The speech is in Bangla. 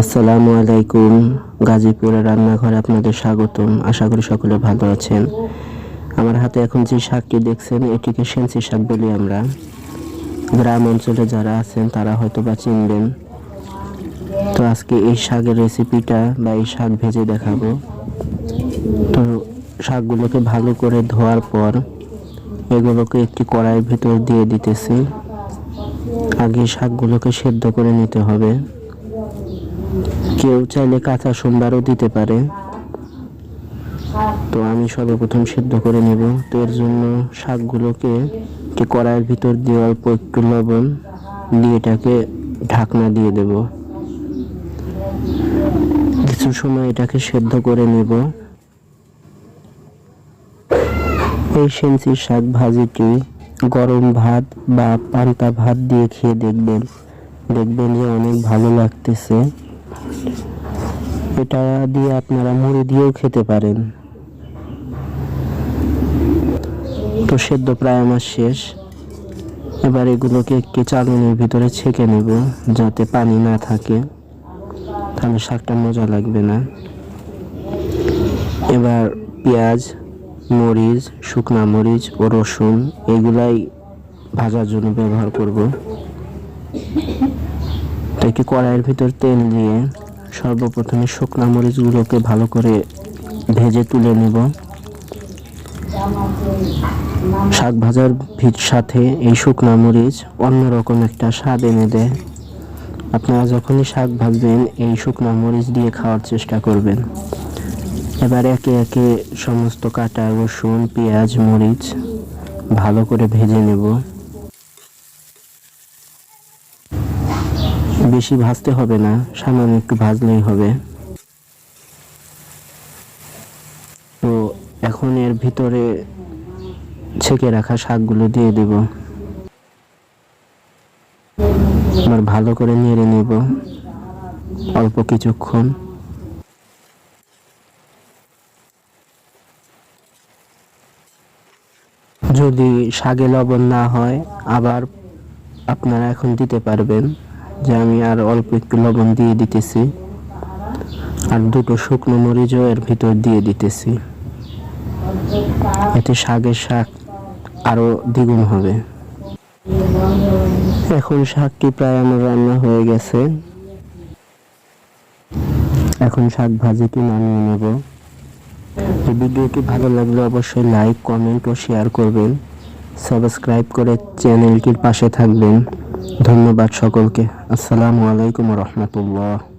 আসসালামু আলাইকুম, গাজীপুরের রান্নাঘরে আপনাদের স্বাগতম। আশা করি সকলে ভালো আছেন। আমার হাতে এখন যে শাকটি দেখছেন, এটিকে সেন্সি শাক বলি আমরা। গ্রাম অঞ্চলে যারা আছেন, তারা হয়তো বা চিনবেন। তো আজকে এই শাকের রেসিপিটা বা এই শাক ভেজে দেখাবো। তো শাকগুলোকে ভালো করে ধোয়ার পর এগুলোকে একটি কড়াইয়ের ভিতর দিয়ে দিতেছি। আগে শাকগুলোকে সেদ্ধ করে নিতে হবে। কেউ চাইলে কাঁচা সোমবারও দিতে পারে। তো আমি সর্বপ্রথম সিদ্ধ করে নেব। তো এর জন্য শাকগুলোকে কড়াইয়ের ভিতর দিয়ে অল্প একটু লবণ দিয়ে এটাকে ঢাকনা দিয়ে দেব। কিছু সময় এটাকে সেদ্ধ করে নেব। এই সেন্সি শাক ভাজিটি গরম ভাত বা পান্তা ভাত দিয়ে খেয়ে দেখবেন। দেখবেন যে অনেক ভালো লাগতেছে। এটা দিয়ে আপনারা মুড়ি দিয়েও খেতে পারেন। তো সেদ্ধ প্রায় আমার শেষ। এবার এগুলোকে একটি চালনের ভিতরে ছেঁকে নেব, যাতে পানি না থাকে। তাহলে শাকটা মজা লাগবে না। এবার পেঁয়াজ, মরিচ, শুকনা মরিচ ও রসুন, এগুলাই ভাজার জন্য ব্যবহার করব। একটি কড়াইয়ের ভিতর তেল দিয়ে সর্বপ্রথমে শুকনো মরিচগুলোকে ভালো করে ভেজে তুলে নেব। শাক ভাজার ভিত সাথে এই শুকনো মরিচ অন্যরকম একটা স্বাদ এনে দেয়। আপনারা যখনই শাক ভাজবেন, এই শুকনো মরিচ দিয়ে খাওয়ার চেষ্টা করবেন। এবার একে একে সমস্ত কাটা, রসুন, পেঁয়াজ, মরিচ ভালো করে ভেজে নেব। বেশি ভাজতে হবে না, সামান্য একটু ভাজলেই হবে। তো এখন এর ভিতরে ছেঁকে রাখা শাকগুলো দিয়ে দেব। এবার ভালো করে নেড়ে নেব, অল্প কিছুক্ষণ। যদি শাকে লবণ না হয়, আবার আপনারা এখন দিতে পারবেন। যে আমি আর অল্প একটু লবণ দিয়ে দিতেছি। আর দুটো শুকনো মরিচও এর ভিতর দিয়ে দিতেছি। এতে শাকের শাক আরও দ্বিগুণ হবে। এখন শাকটি প্রায় আমার রান্না হয়ে গেছে। এখন শাক ভাজিটি নামিয়ে নেব। এই ভিডিওটি ভালো লাগলে অবশ্যই লাইক, কমেন্ট ও শেয়ার করবেন। সাবস্ক্রাইব করে চ্যানেলটির পাশে থাকবেন। ধন্যবাদ সকলকে। আসসালামু আলাইকুম রহমতুল্লাহ।